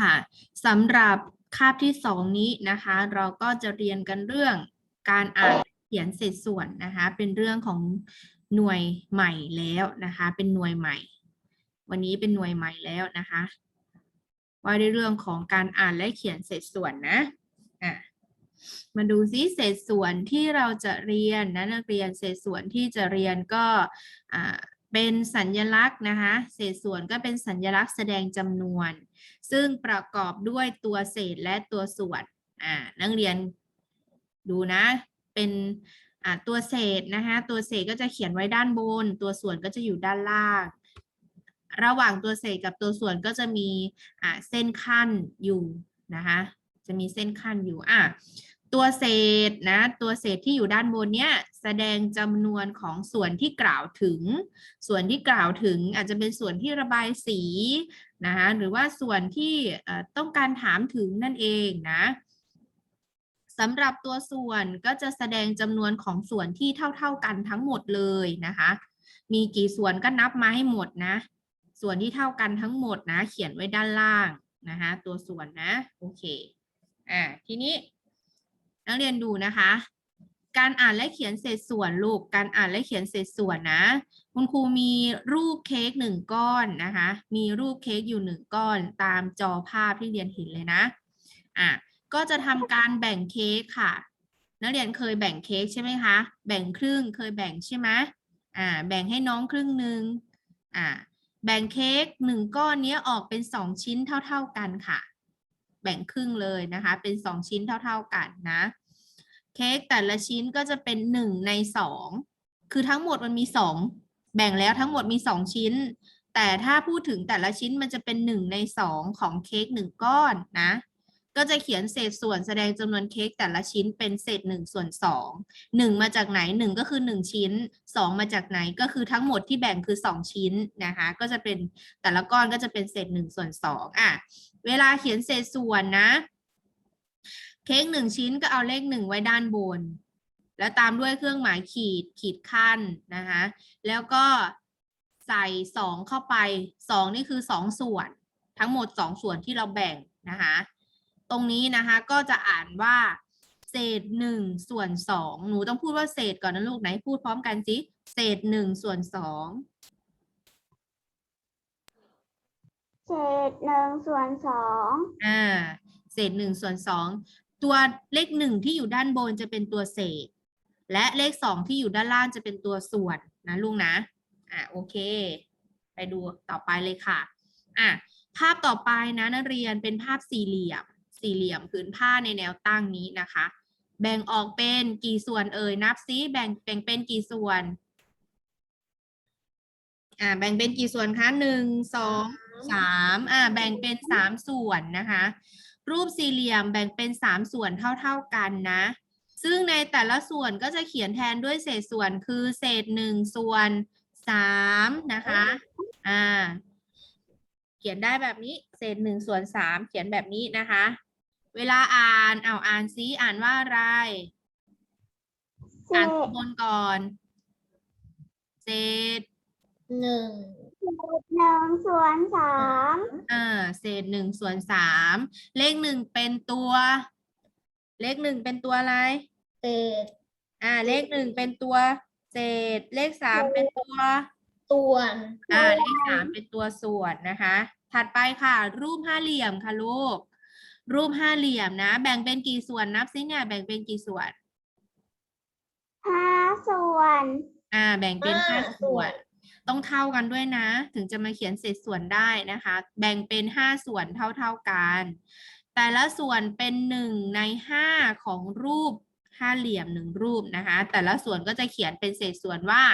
ค่ะสำหรับคาบที่สองนี้นะคะ เราก็จะเรียนกันเรื่องการอ่านเขียนเศษส่วนนะคะ เป็นเรื่องของหน่วยใหม่แล้วนะคะ เป็นหน่วยใหม่ วันนี้เป็นหน่วยใหม่แล้วนะคะ ว่าในเรื่องของการอ่านและเขียนเศษส่วนนะอะมาดูซิเศษส่วนที่เราจะเรียนนะนักเรียนเศษส่วนที่จะเรียนก็อ่า เป็นสัญลักษณ์นะคะเศษส่วนก็เป็นสัญลักษณ์แสดงจำนวน ซึ่งประกอบด้วยตัวเศษและตัวส่วนอ่านักเรียนดูนะ เป็นอ่าตัวเศษนะคะตัวเศษก็จะเขียนไว้ด้านบน ตัวส่วนก็จะอยู่ด้านล่าง ระหว่างตัวเศษกับตัวส่วนก็จะมีอ่าเส้นขั้นอยู่นะคะจะมีเส้นขั้นอยู่อะ ตัวเศษนะตัวเศษที่อยู่ด้านบนเนี้ยแสดงจำนวนของส่วนที่กล่าวถึง ส่วนที่กล่าวถึงอาจจะเป็นส่วนที่ระบายสีนะคะหรือว่าส่วนที่ต้องการถามถึงนั่นเองนะสำหรับตัวส่วนก็จะแสดงจำนวนของส่วนที่เท่า ๆกันทั้งหมดเลยนะคะมีกี่ส่วนก็นับมาให้หมดนะ ส่วนที่เท่ากันทั้งหมดนะ เขียนไว้ด้านล่างนะคะตัวส่วนนะโอเคอ่าทีนี้ นักเรียนดูนะคะ การอ่านและเขียนเศษส่วนลูก การอ่านและเขียนเศษส่วนนะ คุณครูมีรูปเค้กหนึ่งก้อนนะคะ มีรูปเค้กอยู่หนึ่งก้อน ตามจอภาพที่เรียนเห็นเลยนะอะก็จะทำการแบ่งเค้กค่ะ นักเรียนเคยแบ่งเค้กใช่ไหมคะ แบ่งครึ่งเคยแบ่งใช่ไหมอ่า แบ่งให้น้องครึ่งหนึ่งอ่า แบ่งเค้กหนึ่งก้อนเนี้ยออกเป็นสองชิ้นเท่า ๆกันค่ะ แบ่งครึ่งเลยนะคะ เป็นสองชิ้นเท่า ๆกันนะ เค้กแต่ละชิ้นก็จะเป็นหนึ่งในสองคือทั้งหมดมันมีสองแบ่งแล้วทั้งหมดมีสองชิ้น แต่ถ้าพูดถึงแต่ละชิ้นมันจะเป็นหนึ่งในสองของเค้กหนึ่งก้อนนะ ก็จะเขียนเศษส่วนแสดงจำนวนเค้กแต่ละชิ้นเป็นเศษหนึ่งส่วนสองหนึ่งมาจากไหนหนึ่งก็คือหนึ่งชิ้นสองมาจากไหนก็คือทั้งหมดที่แบ่งคือสองชิ้นนะคะ ก็จะเป็นแต่ละก้อนก็จะเป็นเศษหนึ่งส่วนสองอะเวลาเขียนเศษส่วนนะ เค้กหนึ่งชิ้นก็เอาเลขหนึ่งไว้ด้านบน แล้วตามด้วยเครื่องหมายขีดขีดขั้นนะคะแล้วก็ใส่สองเข้าไปสองนี่คือสองส่วน ทั้งหมดสองส่วนที่เราแบ่งนะคะตรงนี้นะคะก็จะอ่านว่า เศษหนึ่งส่วนสองหนูต้องพูดว่าเศษก่อนนะลูกไหนพูดพร้อมกันสิเศษหนึ่งส่วนสองเศษหนึ่งส่วนสองอ่าเศษหนึ่งส่วนสอง ตัวเลขหนึ่งที่อยู่ด้านบนจะเป็นตัวเศษ และเลขสองที่อยู่ด้านล่างจะเป็นตัวส่วนนะลุงนะ อ่าโอเค ไปดูต่อไปเลยค่ะ อะภาพต่อไปนะนักเรียนเป็นภาพสี่เหลี่ยม สี่เหลี่ยมผืนผ้าในแนวตั้งนี้นะคะ แบ่งออกเป็นกี่ส่วนเอ่ยนับซิแบ่งแบ่งเป็นกี่ส่วนอ่าแบ่งเป็นกี่ส่วนคะหนึ่งสองสามอ่าแบ่งเป็นสามส่วนนะคะ รูปสี่เหลี่ยมแบ่งเป็นสามส่วนเท่าๆกันนะ ซึ่งในแต่ละส่วนก็จะเขียนแทนด้วยเศษส่วนคือเศษหนึ่งส่วนสามนะคะ อ่า เขียนได้แบบนี้ เศษหนึ่งส่วนสามเขียนแบบนี้นะคะ เวลาอ่านเอาอ่านซิอ่านว่าอะไรเศอ่านษตัวบนก่อน เศษหนึ่ง หนึ่งส่วนสามอ่าเศษหนึ่งส่วนสามเลขหนึ่งเป็นตัว เลขหนึ่งเป็นตัวอะไร เศษอ่า เลขหนึ่งเป็นตัว เศษ เลขสามเป็นตัว ส่วนอ่าเลขสามเป็นตัวส่วนนะคะ ถัดไปค่ะ รูปห้าเหลี่ยมค่ะลูก รูปห้าเหลี่ยมนะ แบ่งเป็นกี่ส่วนนับซิเนี่ยแบ่งเป็นกี่ส่วน ห้าส่วน อ่า แบ่งเป็นห้าส่วน ต้องเท่ากันด้วยนะ ถึงจะมาเขียนเศษส่วนได้นะคะ แบ่งเป็นห้าส่วนเท่าๆกัน แต่ละส่วนเป็นหนึ่งในห้าของรูปห้าเหลี่ยมหนึ่งรูปนะคะ แต่ละส่วนก็จะเขียนเป็นเศษส่วนว่า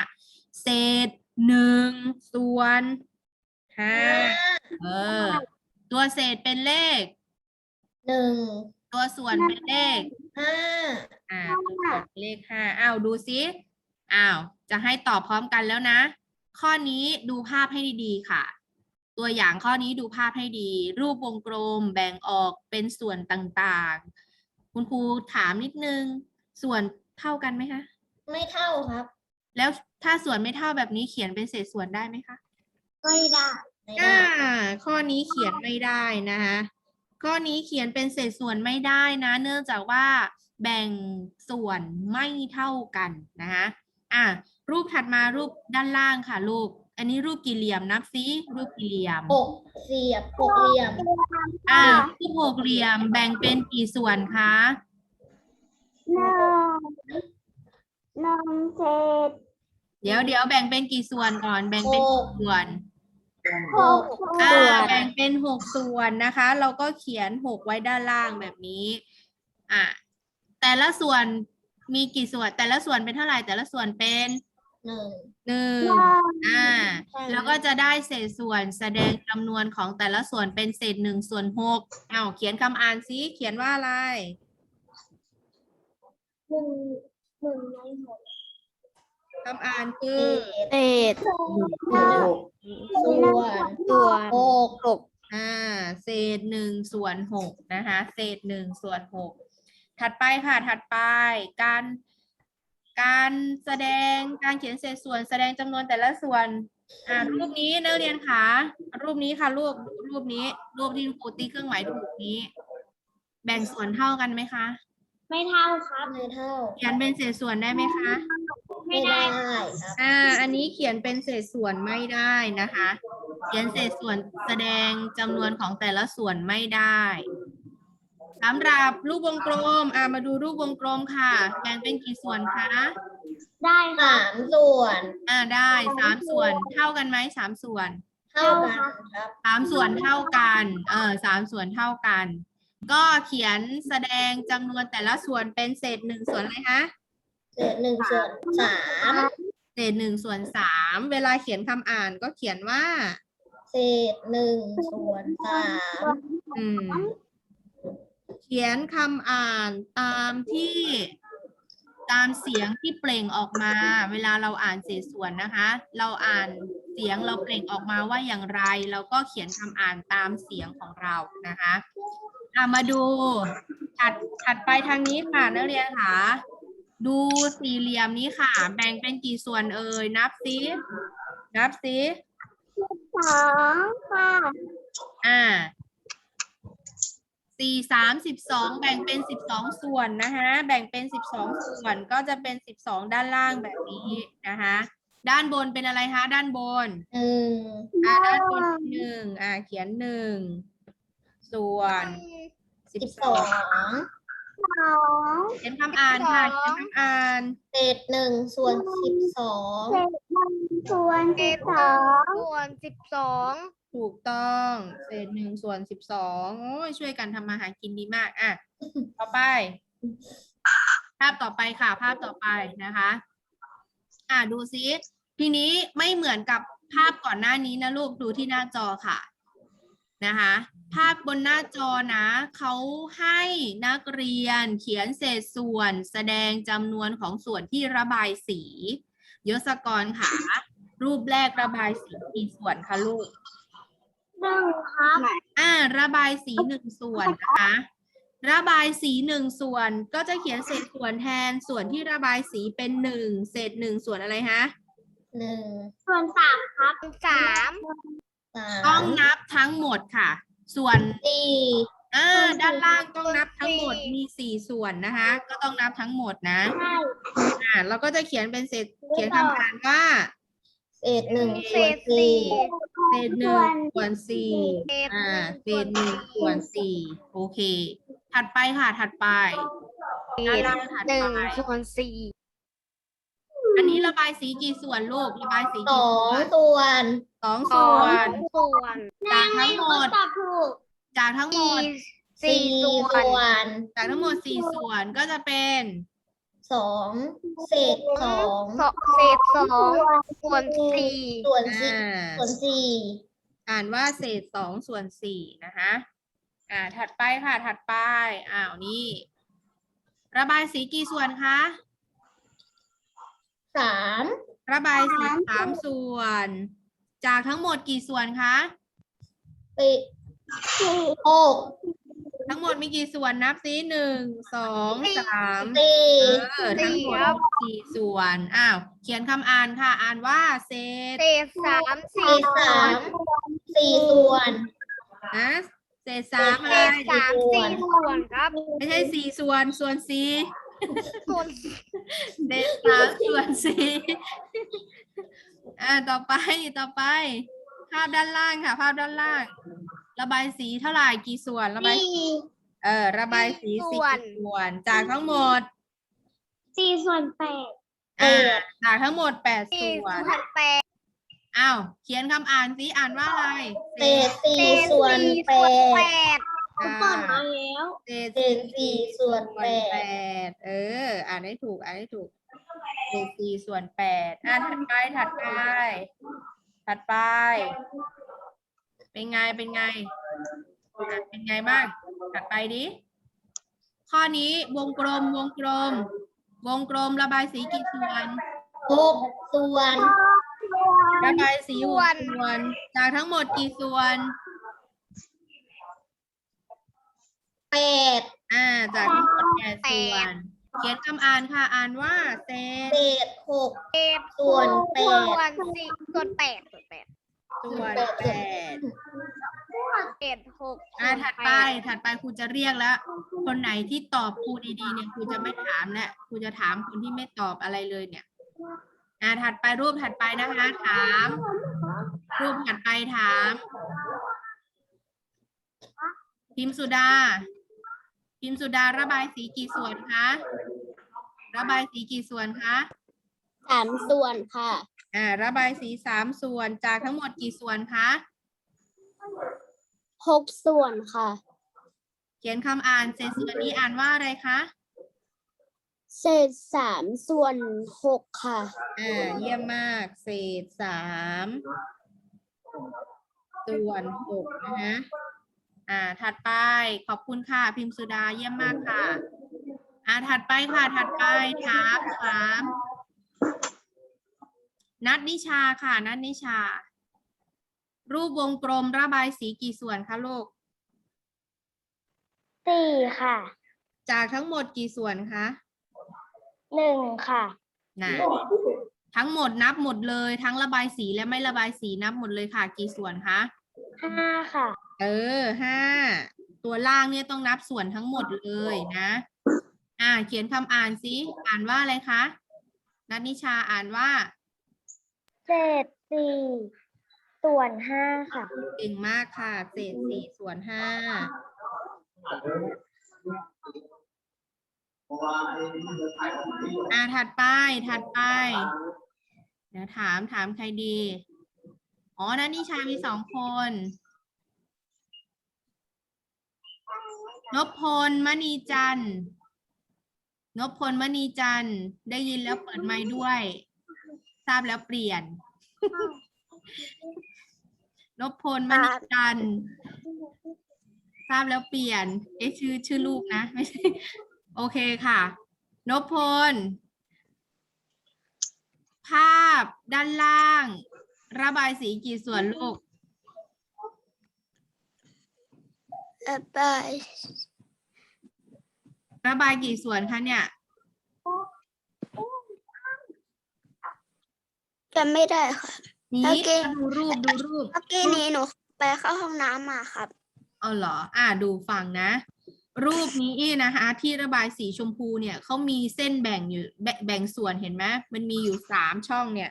เศษหนึ่งส่วนห้าเออตัวเศษเป็นเลขหนึ่งตัวส่วนเป็นเลขห้าอ่าตัวส่วนเป็นเลขห้าอ้าวดูซิอ้าวจะให้ตอบพร้อมกันแล้วนะ ข้อนี้ดูภาพให้ดีๆค่ะ ตัวอย่างข้อนี้ดูภาพให้ดี รูปวงกลมแบ่งออกเป็นส่วนต่างๆ คุณครูถามนิดนึง ส่วนเท่ากันไหมคะ ไม่เท่าครับ แล้วถ้าส่วนไม่เท่าแบบนี้เขียนเป็นเศษส่วนได้ไหมคะไม่ได้ไม่อ่าได้ข้อนี้เขียนไม่ได้นะคะข้อนี้เขียนเป็นเศษส่วนไม่ได้นะ เนื่องจากว่าแบ่งส่วนไม่เท่ากันนะคะอะ รูปถัดมารูปด้านล่างค่ะลูก อันนี้รูปกี่เหลี่ยมนับซิรูปกี่เหลี่ยมหกเสียบหกเหลี่ยมอ่ารูปหกเหลี่ยมแบ่งเป็นกี่ส่วนคะหนึ่งหนึ่งเศษเดี๋ยวเดี๋ยวแบ่งเป็นกี่ส่วนก่อน แบ่งเป็นกี่ส่วนหกส่อ่าวนแบ่งเป็นหกส่วนนะคะ เราก็เขียนหกไว้ด้านล่างแบบนี้อ่าแต่ละส่วนมีกี่ส่วนแต่ละส่วนเป็นเท่าไหร่แต่ละส่วนเป็น หนึ่งหนึ่งหนึ่งอ่าใช่แล้วก็จะได้เศษส่วนแสดงจำนวนของแต่ละส่วนเป็นเศษหนึ่งส่วนหกอ้าวเขียนคำอ่านซิเขียนว่าอะไรหนึ่งหนึ่งในหกคำอ่านคือเศษเศษส่วนส่วนหกหกอ่า เศษหนึ่งส่วนหกนะคะ เศษหนึ่งส่วนหกถัดไปค่ะถัดไปการ การแสดงการเขียนเศษส่วน แสดงจำนวนแต่ละส่วนอ่ารูปนี้นักเรียนคะรูปนี้ค่ะรูปรูปนี้ รูปที่ครูตีเครื่องหมายถูกนี้ แบ่งส่วนเท่ากันไหมคะ ไม่เท่าครับไม่เท่าเขียนเป็นเศษส่วนได้ไหมคะ ไม่ได้ครับอ่า อันนี้เขียนเป็นเศษส่วนไม่ได้นะคะ เขียนเศษส่วนแสดงจำนวนของแต่ละส่วนไม่ได้ สำหรับรูปวงกลมอ่ามาดูรูปวงกลมค่ะแบ่งเป็นกี่ส่วนคะได้ค่ะสามส่วนอ่าได้สามส่วนเท่ากันไหมสามส่วนเท่ากันครับสามส่วนเท่ากันเออสามส่วนเท่ากัน ก็เขียนแสดงจำนวนแต่ละส่วนเป็นเศษหนึ่งส่วนอะไรคะเศษหนึ่งส่วนสามเศษหนึ่งส่วนสามเวลาเขียนคำอ่านก็เขียนว่า เศษหนึ่งส่วนสามอืม เขียนคำอ่านตามที่ตามเสียงที่เปล่งออกมา เวลาเราอ่านเศษส่วนนะคะ เราอ่านเสียงเราเปล่งออกมาว่าอย่างไร เราก็เขียนคำอ่านตามเสียงของเรานะคะอะมาดูถัดถัดไปทางนี้ค่ะนักเรียนค่ะดูสี่เหลี่ยมนี้ค่ะ แบ่งเป็นกี่ส่วนเอ่ยนับซินับซิสองค่ะ อ่า สี่สามสิบสองแบ่งเป็นสิบสองส่วนนะคะแบ่งเป็นสิบสองส่วนก็จะเป็นสิบสองด้านล่างแบบนี้นะคะด้านบนเป็นอะไรคะด้านบนหนึ่งอ่าด้านบนหนึ่งอ่าเขียนหนึ่งส่วนสิบสิบสสอองงสองเขียนคำอ่านค่ะเขียนคำอ่านเศษหนึ่งส่วนสิบสองเศษหนึ่งส่วนสิบสองส่วนสิบสอง ถูกต้อง เศษหนึ่งส่วนสิบสองโอ้ยช่วยกันทำมาหากินดีมาก อะ ต่อไป ภาพต่อไปค่ะ ภาพต่อไปนะคะ อ่าดูซิ ทีนี้ไม่เหมือนกับภาพก่อนหน้านี้นะลูก ดูที่หน้าจอค่ะ นะคะ ภาพบนหน้าจอนะ เขาให้นักเรียนเขียนเศษส่วน แสดงจำนวนของส่วนที่ระบายสี ยศกรค่ะ รูปแรกระบายสีกี่ส่วนคะลูก หนึ่งครับอ่า ระบายสีหนึ่งส่วนนะคะ ระบายสีหนึ่งส่วนก็จะเขียนเศษส่วนแทนส่วนที่ระบายสีเป็นหนึ่งเศษหนึ่งส่วนอะไรฮะหนึ่งส่วนสามครับสามสาต้องมนับทั้งหมดค่ะ ส่วนสี่อ่าด้านล่างต้องนับทั้งหมดมีสี่ส่วนนะคะ ก็ต้องนับทั้งหมดนะใช่อ่าเราก็จะเขียนเป็นเศษเขียนคำอ่านว่า เศษหนึ่งเศส่วนษสี่สี่เศษหนึ่งส่วนสี่เศษอ่าหนึ่งเศษหนึ่งส่วนสี่โอเค ถัดไปค่ะ ถัดไปด้านล่างถัดหนึ่งไปส่วนสี่อันนี้ระบายสีกี่ส่วนลูก ระบายสีสกี่อส่งวนส่วนสองสอส่วงนส่วนจากทั้งหมด ตอบถูกจากทั้งหมสี่ดสี่สี่ส่วส่นวน จากทั้งหมดสี่ส่วนก็จะเป็น สองเศษสองสองเศษสองส่วนสี่ส่วนอ่สี่าส่วนสี่อ่านว่าเศษสองส่วนสี่นะคะอ่าถัดไปค่ะถัดไปอ้าวนี่ ระบายสีกี่ส่วนคะสามระบายสีสามส่วน จากทั้งหมดกี่ส่วนคะปิดสี่หก ทั้งหมดมีกี่ส่วนนับสิหนึ่งสองสามสี่เออทั้งหมดสี่ส่วนอ้าวเขียนคำอ่านค่ะ อ่านว่าเศษเศษสามสี่สี่สามสี่ส่วนนะเศษสามอะไรสามสี่ส่วนครับ ไม่ใช่สี่ส่วนส่วนสี่ส่วนเศษสามส่วนสี่อ่าต่อไปต่อไป ภาพด้านล่างค่ะ ภาพด้านล่าง ระบายสีเท่าไหร่กี่ส่วนระบายสี่ เออระบายสีสี่ส่วน จากทั้งหมดสี่ส่วนแปด อ่าจากทั้งหมดแปดสี่ส่วนส่วนแปด อ้าวเขียนคำอ่านสิอ่านว่าอะไรเศษสี่ส่วนแปแปดดอ่า เปิดมาแล้วเศษเศษสี่ส่วนส่วแปนแปดดเออ อ่านให้ถูก อ่านให้ถูกเศษสี่ส่วนแปดอ่านถัดไป ถัดไป ถัดไป เป็นไง เป็นไงอะเป็นไงบ้าง ถัดไปดิ ข้อนี้วงกลม วงกลม วงกลมระบายสีกี่ส่วน หกส่วนระบายสีหกส่วน จากทั้งหมดกี่ส่วน แปดอ่า จากทั้งหมดแปดส่วน เขียนคำอ่านค่ะ อ่านว่าเศษเศษหกเศษส่วนแปส่ดวนสี่ส่วนแปดส่วนแปด ส่วนแปดเศษหกอ่าส่วนถัดแไปถัดไปครูจะเรียกแล้ว คนไหนที่ตอบครูดีๆเนี่ยครูจะไม่ถามแล้วครูจะถามคนที่ไม่ตอบอะไรเลยเนี่ยอ่าถัดไปรูปถัดไปนะคะ ถาม รูปถัดไปถามพิมพ์สุดาพิมพ์สุดาระบายสีกี่ส่วนคะระบายสีกี่ส่วนคะ สามส่วนค่ะอ่าระบายสีสามส่วนจากทั้งหมดกี่ส่วนคะหกส่วนค่ะ เขียนคำอ่านเศษส่วนนี้อ่านว่าอะไรคะเศษสามส่วนหกค่ะ อ่าเยี่ยมมาก เศษสามส่วนหกนะคะอ่า ถัดไปขอบคุณค่ะ พิมพ์สุดาเยี่ยมมากค่ะ อ่าถัดไปค่ะ ถัดไปถามถาม นัดนิชาค่ะ นัดนิชา รูปวงกลมระบายสีกี่ส่วนคะลูก สี่ค่ะจากทั้งหมดกี่ส่วนคะหนึ่งค่ะน่ะทั้งหมดนับหมดเลย ทั้งระบายสีและไม่ระบายสีนับหมดเลยค่ะ กี่ส่วนคะห้าค่ะ เออห้าตัวล่างเนี่ยต้องนับส่วนทั้งหมดเลยนะ อ่า เขียนคำอ่านสิอ่านว่าอะไรคะ นัทนิชาอ่านว่าเศษสี่ส่วนห้าค่ะ เก่งมากค่ะ เศษสี่ส่วนห้าอ่าถัดไปถัดไปเดี๋ยวถามถามใครดี อ๋อนัทนิชามีสองคนนพพลมณีจันทร์ นพพลมณีจันทร์ได้ยินแล้วเปิดไมค์ด้วย ทราบแล้วเปลี่ยน นพพลมณีจันทร์ทราบแล้วเปลี่ยน เอ๊ะชื่อชื่อลูกนะไม่ใช่โอเคค่ะ นพพล ภาพด้านล่าง ระบายสีกี่ส่วนลูก ระบาย ระบายกี่ส่วนคะเนี่ย จำไม่ได้ค่ะ นี้โอเค ดูรูปดูรูป เมื่อกี้นี้หนูไปเข้าห้องน้ำมาครับ เอาเหรอ อ่าดูฟังนะ รูปนี้นะคะ ที่ระบายสีชมพูเนี่ยเขามีเส้นแบ่งอยู่แบแบ่งส่วนเห็นไหมมันมีอยู่สามช่องเนี่ย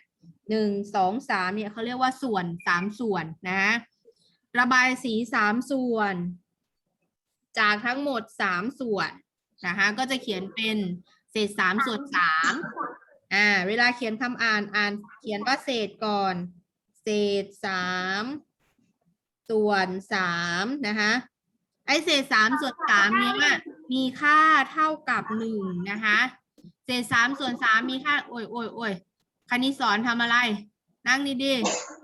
หนึ่งสองสามเนี่ยเขาเรียกว่าส่วนสามส่วนนะ ระบายสีสามส่วน จากทั้งหมดสามส่วน นะคะก็จะเขียนเป็นเศษสามส่วนสามอ่าเวลาเขียนคำอ่านอ่านเขียนว่าเศษก่อน เศษสามส่วนสามนะคะไอเศษสามส่วนสามเนี้ยมีค่าเท่ากับหนึ่งนะคะเศษสามส่วนสามมีค่าโอ้ยโอ้ยโอ้ยคณิตสอนทำอะไร นั่งดีดีๆ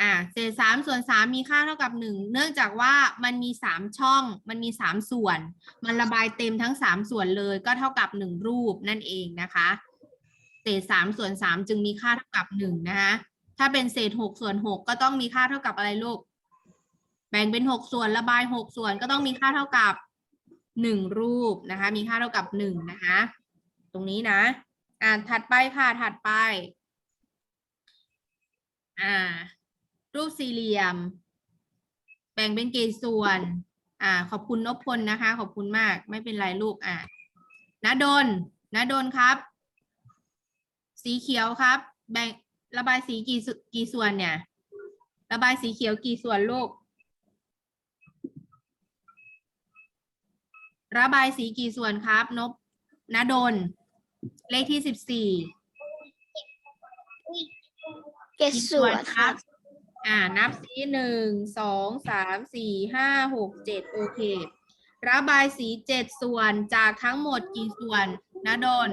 อ่าเศษสามส่วนสามมีค่าเท่ากับหนึ่งเนื่องจากว่ามันมีสามช่อง มันมีสามส่วน มันระบายเต็มทั้งสามส่วนเลย ก็เท่ากับหนึ่งรูปนั่นเองนะคะเศษสามส่วนสามจึงมีค่าเท่ากับหนึ่งนะคะถ้าเป็นเศษหกส่วนหกก็ต้องมีค่าเท่ากับอะไรลูกแบ่งเป็นหกส่วนระบายหกส่วนก็ต้องมีค่าเท่ากับหนึ่งรูปนะคะ มีค่าเท่ากับหนึ่งนะคะ ตรงนี้นะอ่าถัดไปค่ะถัดไป อ่า รูปสี่เหลี่ยม แบ่งเป็นกี่ส่วน อ่า ขอบคุณนพพลนะคะ ขอบคุณมาก ไม่เป็นไรลูกอ่านาดนนาดนครับ สีเขียวครับ แบ่งระบายสีกี่ส่วนกี่ส่วนเนี่ย ระบายสีเขียวกี่ส่วนลูก ระบายสีกี่ส่วนครับ นบนาดน เลขที่สิบสี่เจ็ดกี่ส่วนครับ อ่านับสีหนึ่งสองสามสี่ห้าหกเจ็ดโอเค ระบายสีเจ็ดส่วนจากทั้งหมดกี่ส่วนนะโดน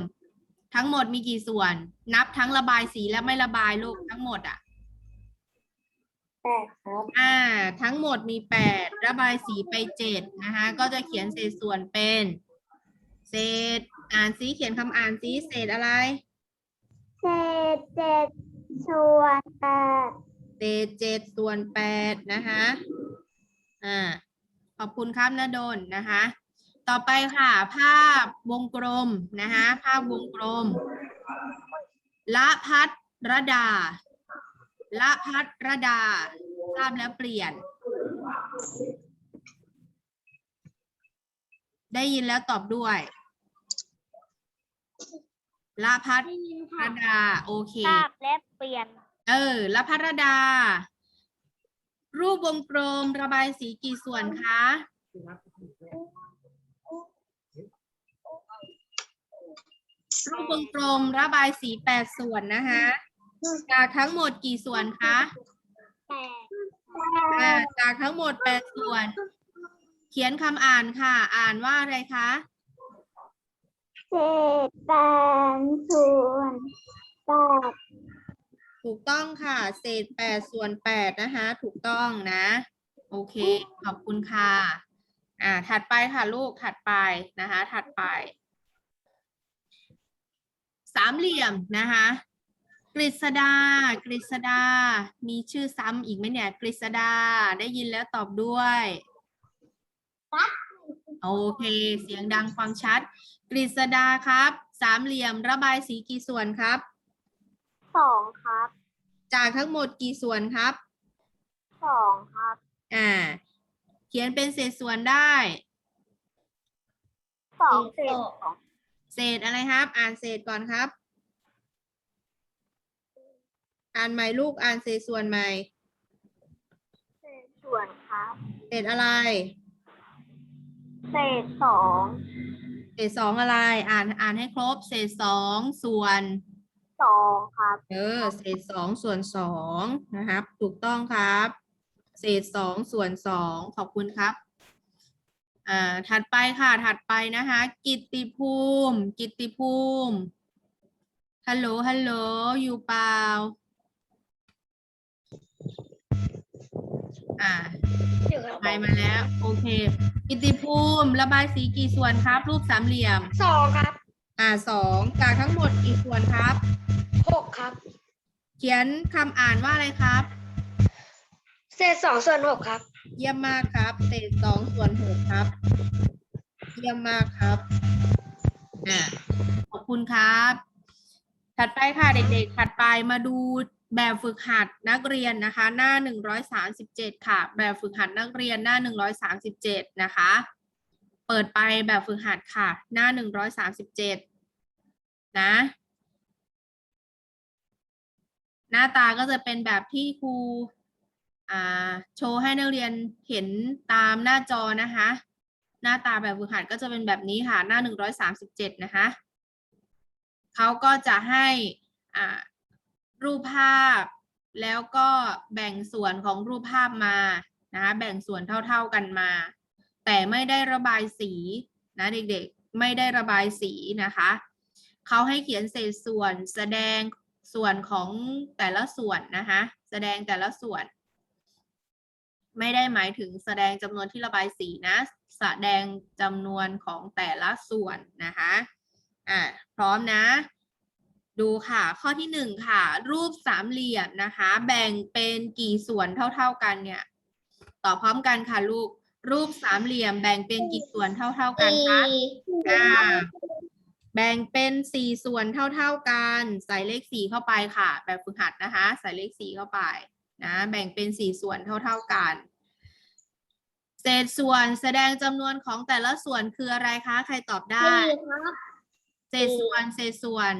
ทั้งหมดมีกี่ส่วน นับทั้งระบายสีและไม่ระบายลูกทั้งหมดอะแปดครับอ่า ทั้งหมดมีแปดระบายสีไปเจ็ดนะคะก็จะเขียนเศษส่วนเป็น เศษอ่านสีเขียนคำอ่านสีเศษอะไร เศษเจ็ดส่วนแปด เศษเจ็ดส่วนแปดนะคะอ่าขอบคุณครับนะโดนนะคะ ต่อไปค่ะ ภาพวงกลมนะคะภาพวงกลม ละพัดระดา ละพัดระดา ภาพแล้วเปลี่ยน ได้ยินแล้วตอบด้วยละพัดระดา โอเค ภาพและเปลี่ยน เออละพัรดา รูปวงกลมระบายสีกี่ส่วนคะ รูปวงกลมระบายสีแปดส่วนนะคะจากทั้งหมดกี่ส่วนคะแปดอ่าจากทั้งหมดแปดส่วน เขียนคำอ่านค่ะ อ่านว่าอะไรคะเศษแปดส่วนแปด ถูกต้องค่ะ เศษแปดส่วนแปดนะคะ ถูกต้องนะ โอเค ขอบคุณค่ะ อ่า ถัดไปค่ะลูก ถัดไปนะคะ ถัดไป สามเหลี่ยมนะคะ กฤษดา กฤษดา มีชื่อซ้ำอีกไหมเนี่ย กฤษดา ได้ยินแล้วตอบด้วยโอเค เสียงดังฟังชัด กฤษดาครับ สามเหลี่ยมระบายสีกี่ส่วนครับ สองครับ จากทั้งหมดกี่ส่วนครับ สองครับ อ่า เขียนเป็นเศษส่วนได้ สองเศษสองเศษอะไรครับ อ่านเศษก่อนครับ อ่านใหม่ลูกอ่านเศษส่วนใหม่ เศษส่วนครับ เศษอะไร เศษสองเศษสองอะไร อ่านอ่านให้ครบ เศษสองส่วน สองครับ เออ เศษสองส่วนสองนะครับ ถูกต้องครับ เศษสองส่วนสองขอบคุณครับ อ่า ถัดไปค่ะ ถัดไปนะคะ กิตติภูมิ กิตติภูมิ ฮัลโหล ฮัลโหล อยู่เปล่า อ่าไปมาแล้ว โอเค กิตติภูมิ ระบายสีกี่ส่วนครับ รูปสามเหลี่ยม สองครับ อ่าสองจากทั้งหมดกี่ส่วนครับ หกครับ เขียนคำอ่านว่าอะไรครับ เศษสองส่วนหกครับ เยี่ยมมากครับ เศษสองส่วนหกครับ เยี่ยมมากครับอ่าขอบคุณครับ ถัดไปค่ะเด็กๆ ถัดไปมาดูแบบฝึกหัดนักเรียนนะคะ หน้าหนึ่งร้อยสามสิบเจ็ดค่ะ แบบฝึกหัดนักเรียนหน้าหนึ่งร้อยสามสิบเจ็ดนะคะ เปิดไปแบบฝึกหัดค่ะ หน้าหนึ่งร้อยสามสิบเจ็ดนะ หน้าตาก็จะเป็นแบบที่ครูโชว์ให้นักเรียนเห็นตามหน้าจอนะคะ หน้าตาแบบฝึกหัดก็จะเป็นแบบนี้ค่ะ หน้าหนึ่งร้อยสามสิบเจ็ดนะคะเขาก็จะให้รูปภาพ แล้วก็แบ่งส่วนของรูปภาพมานะคะแบ่งส่วนเท่าๆกันมา แต่ไม่ได้ระบายสีนะเด็กๆ ไม่ได้ระบายสีนะคะ เขาให้เขียนเศษส่วนแสดงส่วนของแต่ละส่วนนะคะแสดงแต่ละส่วน ไม่ได้หมายถึงแสดงจำนวนที่ระบายสีนะ แสดงจำนวนของแต่ละส่วนนะคะอะพร้อมนะ ดูค่ะ ข้อที่หนึ่งค่ะ รูปสามเหลี่ยมนะคะ แบ่งเป็นกี่ส่วนเท่า ๆกันเนี่ย ตอบพร้อมกันค่ะลูก รูปสามเหลี่ยมแบ่งเป็นกี่ส่วนเท่า ๆกันสี่คะอ่าแบ่งเป็นสี่ส่วนเท่า ๆกัน ใส่เลขสี่เข้าไปค่ะ แบบฝึกหัดนะคะ ใส่เลขสี่เข้าไปนะแบ่งเป็นสี่ส่วนเท่า ๆกัน เศเศษส่วนแสดงจำนวนของแต่ละส่วนคืออะไรคะ ใครตอบได้สี่ครับเศษส่วนเศษส่วน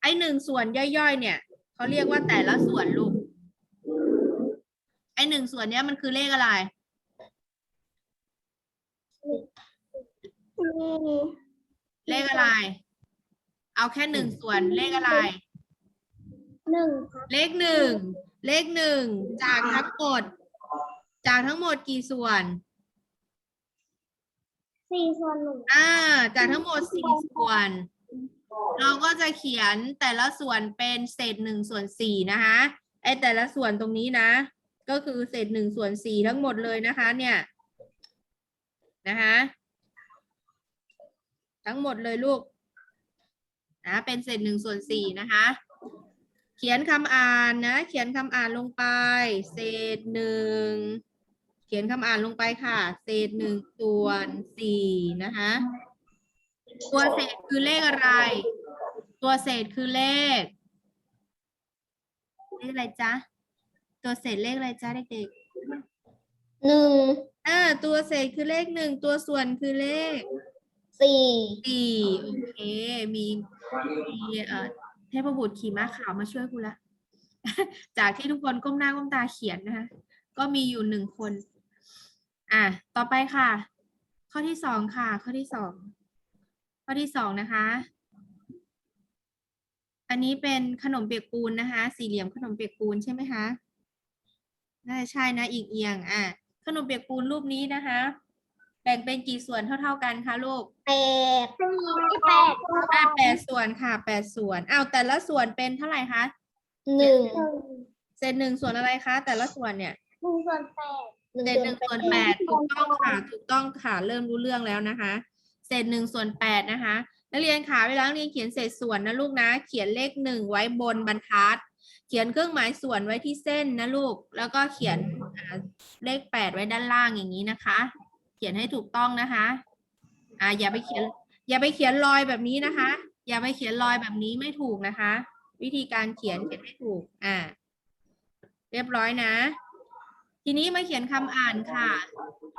ไอ้หนึ่งส่วนย่อยๆ เนี่ยเขาเรียกว่าแต่ละส่วนลูกไอ้หนึ่งส่วนเนี้ยมันคือเลขอะไรสี่ เลขอะไร เอาแค่หนึ่งส่วนเลขอะไร หนึ่งครับเลขหนึ่ง เลขหนึ่งจากทั้งหมด จากทั้งหมดกี่ส่วน สี่ส่วนหนึ่งอ่า จากทั้งหมดสี่ส่วน เราก็จะเขียนแต่ละส่วนเป็นเศษหนึ่งส่วนสี่นะคะไอแต่ละส่วนตรงนี้นะ ก็คือเศษหนึ่งส่วนสี่ทั้งหมดเลยนะคะ เนี่ย นะคะทั้งหมดเลยลูกนะเป็นเศษหนึ่งส่วนสี่นะคะ เขียนคำอ่านนะ เขียนคำอ่านลงไป เศษหนึ่งเขียนคำอ่านลงไปค่ะ เศษหนึ่งส่วนสี่นะคะ ตัวเศษคือเลขอะไร ตัวเศษคือเลขเลขอะไรจ๊ะ ตัวเศษเลขอะไรจ๊ะเด็กหนึ่ง อ่าตัวเศษคือเลขหนึ่งตัวส่วนคือเลขสี่สี่โอเค มีมีเอ่อเทพบุตรขี่ม้าขาวมาช่วยกูละ จากที่ทุกคนก้มหน้าก้มตาเขียนนะคะก็มีอยู่หนึ่งคน อะต่อไปค่ะ ข้อที่สองค่ะ ข้อที่สองข้อที่สองนะคะ อันนี้เป็นขนมเปียกปูนนะคะ สี่เหลี่ยมขนมเปียกปูนใช่ไหมคะน่าจะใช่นะอีกเอียง อะ ขนมเปียกปูนรูปนี้นะคะ แบ่งเป็นกี่ส่วนเท่า ๆกันคะลูกแปดสี่แปดอะแปดส่วนค่ะแปดส่วนอ้าวแต่ละส่วนเป็นเท่าไหร่คะหนึ่งเศษหนึ่งส่วนอะไรคะ แต่ละส่วนเนี่ยหนึ่งส่วนแปดเศษหนึ่งส่วนแปดถูกต้องค่ะถูกต้องค่ะเริ่มรู้เรื่องแล้วนะคะ เศษหนึ่งส่วนแปดนะคะนักเรียนค่ะเวลานักเรียนเขียนเศษส่วนนะลูกนะ เขียนเลขหนึ่งไว้บนบรรทัด เขียนเครื่องหมายส่วนไว้ที่เส้นนะลูก แล้วก็เขียน อ่าเลขแปดไว้ด้านล่างอย่างนี้นะคะ เขียนให้ถูกต้องนะคะ อ่าอย่าไปเขียน อย่าไปเขียนรอยแบบนี้นะคะ อย่าไปเขียนรอยแบบนี้ไม่ถูกนะคะ วิธีการเขียนเขียนให้ถูก อ่า เรียบร้อยนะ ทีนี้มาเขียนคำอ่านค่ะ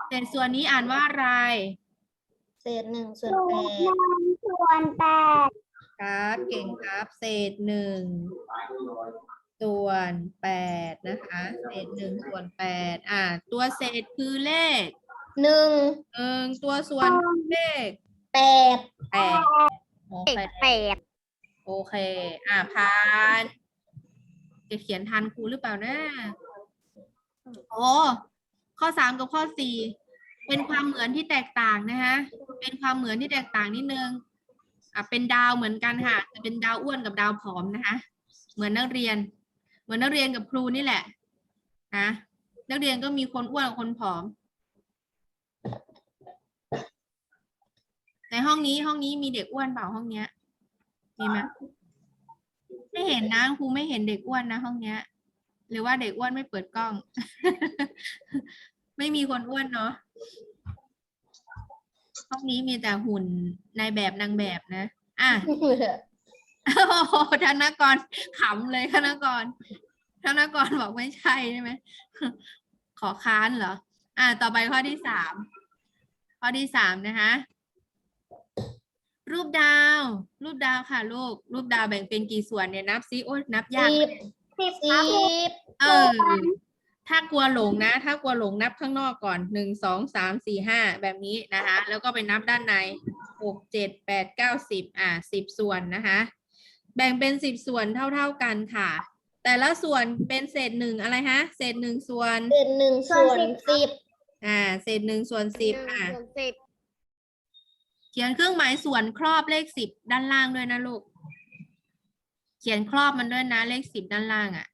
เศษส่วนนี้อ่านว่าอะไร เศษหนึ่งส่วนศูแปนย์ดหนึ่งส่วนแปดครับ เก่งครับ เศษหนึ่ง ส่วนแปดนะคะเศษหนึ่งส่วนแปดอ่า ตัวเศษคือเลขหนึ่งหนึ่งตัวส่วนคือเลขแปดแปดโอเคแปดโอเค อ่าพานจะเขียนทันครูหรือเปล่านะโอ้ข้อสามกับข้อสี่เป็นความเหมือนที่แตกต่างนะคะเป็นความเหมือนที่แตกต่างนิดนึงอะเป็นดาวเหมือนกันค่ะแต่เป็นดาวอ้วนกับดาวผอมนะคะเหมือนนักเรียน เหมือนนักเรียนกับครูนี่แหละนะนักเรียนก็มีคนอ้วนกับคนผอม ในห้องนี้ห้องนี้มีเด็กอ้วนเปล่าห้องเนี้ยมีไหมไม่เห็นนะครูไม่เห็นเด็กอ้วนนะห้องเนี้ย หรือว่าเด็กอ้วนไม่เปิดกล้อง ไม่มีคนอ้วนเนาะห้องนี้มีแต่หุ่นนายแบบนางแบบนะ อะ โอ้โหธนกรขำเลยธนกรธนกรบอกไม่ใช่ใช่ไหมขอค้านเหรอ อะต่อไปข้อที่สามข้อที่สามนะคะ รูปดาว รูปดาวค่ะ ลูก รูปดาวแบ่งเป็นกี่ส่วนเนี่ยนับซิโอ้ยนับยากสิบสิบสิบเออ ถ้ากลัวหลงนะ ถ้ากลัวหลงนับข้างนอกก่อนหนึ่งสองสามสี่ห้าแบบนี้นะคะ แล้วก็ไปนับด้านในหกเจ็ดแปดเก้าสิบอะสิบส่วนนะคะ แบ่งเป็นสิบส่วนเท่า ๆกันค่ะ แต่ละส่วนเป็นเศษหนึ่งอะไรฮะ เศษหนึ่งส่วน เศษหนึ่งส่วนสิบอ่า เศษหนึ่งส่วนสิบอะส่วนสิบเขียนเครื่องหมายส่วนครอบเลขสิบด้านล่างด้วยนะลูก เขียนครอบมันด้วยนะเลขสิบด้านล่างอะ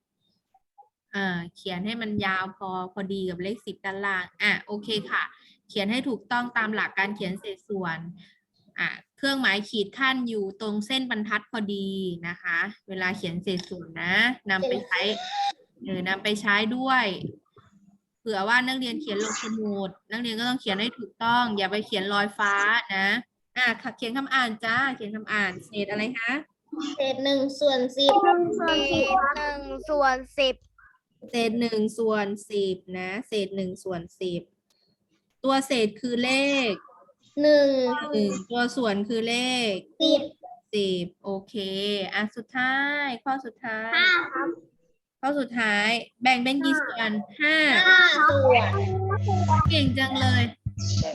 เอ่าเขียนให้มันยาวพอพอดีกับเลขสิบด้านล่าง อะโอเคค่ะ เขียนให้ถูกต้องตามหลักการเขียนเศษส่วน อะเครื่องหมายขีดขั้นอยู่ตรงเส้นบรรทัดพอดีนะคะ เวลาเขียนเศษส่วนนะนำไปใช้เออนำไปใช้ด้วยเผื่อว่านักเรียนเขียนลงสมุดนักเรียนก็ต้องเขียนให้ถูกต้อง อย่าไปเขียนลอยฟ้านะอะค่ะเขียนคำอ่านจ้า เขียนคำอ่านเศษอะไรคะเศษหนึ่งส่วนสิบหนึ่งส่วนเศสิบษหนึ่งส่วนสิบเศษหนึ่งส่วนสิบนะ เศษหนึ่งส่วนสิบตัวเศษคือเลข หนึ่งหนึ่งตัวส่วนคือเลขสิบสิบโอเค อะสุดท้าย ข้อสุดท้าย ห้าครับข้อสุดท้าย แบ่งเป็นกี่ส่วนห้าห้าส่วนเก่งจังเลย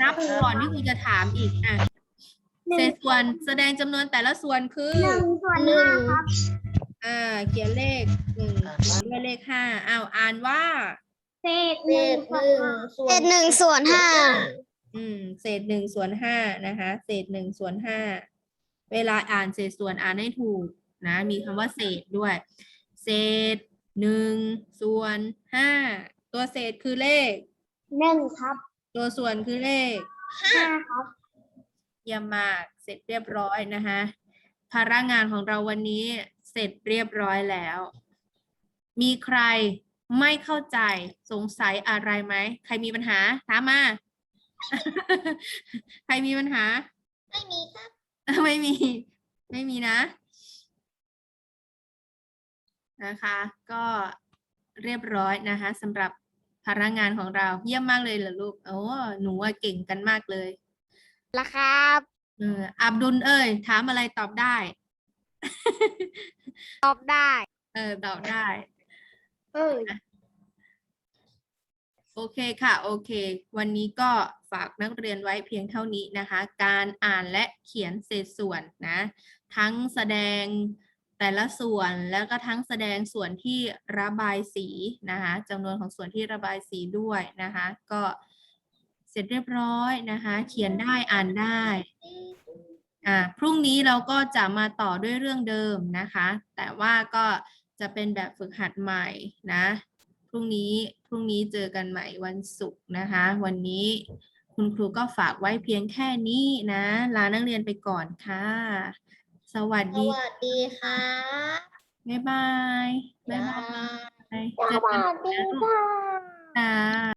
นับก่อนที่คุณจะถามอีกอะเศษส่วนแสดงจำนวนแต่ละส่วนคือหนึ่งส่วนหนึ่ห้างครับอ่า เขียนเลขหนึ่งด้วยเลขห้าอ้าวอ่านว่า เศษเศหนึ่งษหนึ่งส่วนเศษหนึ่งส่วนห้า อืม เศษหนึ่งส่วนห้านะคะ เศษหนึ่งส่วนห้า เวลาอ่านเศษส่วนอ่านให้ถูกนะ มีคำว่าเศษด้วย เศษหนึ่งส่วนห้า ตัวเศษคือเลข หนึ่งครับตัวส่วนคือเลข ห้าครับเยี่ยมมากเสร็จเรียบร้อยนะคะ ภาระงานของเราวันนี้เสร็จเรียบร้อยแล้ว มีใครไม่เข้าใจสงสัยอะไรไหม ใครมีปัญหาถามมา ใครมีปัญหา ไม่มีครับไม่มี ไม่มีนะ นะคะ ก็เรียบร้อยนะคะสำหรับภาระงานของเราเยี่ยมมากเลยเหรอลูกโอ้หนูอะเก่งกันมากเลยละครับเอออับดุลเอ้ยถามอะไรตอบได้ ตอบได้ เออตอบได้ เออ โอเคค่ะ โอเค วันนี้ก็ฝากนักเรียนไว้เพียงเท่านี้นะคะ การอ่านและเขียนเศษส่วนนะ ทั้งแสดงแต่ละส่วนแล้วก็ทั้งแสดงส่วนที่ระบายสีนะคะจำนวนของส่วนที่ระบายสีด้วยนะคะ ก็เสร็จเรียบร้อยนะคะ เขียนได้อ่านได้อ่าพรุ่งนี้เราก็จะมาต่อด้วยเรื่องเดิมนะคะ แต่ว่าก็จะเป็นแบบฝึกหัดใหม่นะ พรุ่งนี้พรุ่งนี้เจอกันใหม่วันศุกร์นะคะ วันนี้คุณครูก็ฝากไว้เพียงแค่นี้นะลานักเรียนไปก่อนค่ะ สวัสสดีวัสดีค่ะบ๊ายบายบ๊ายบายเจอกันสวัสดีค่ะนะ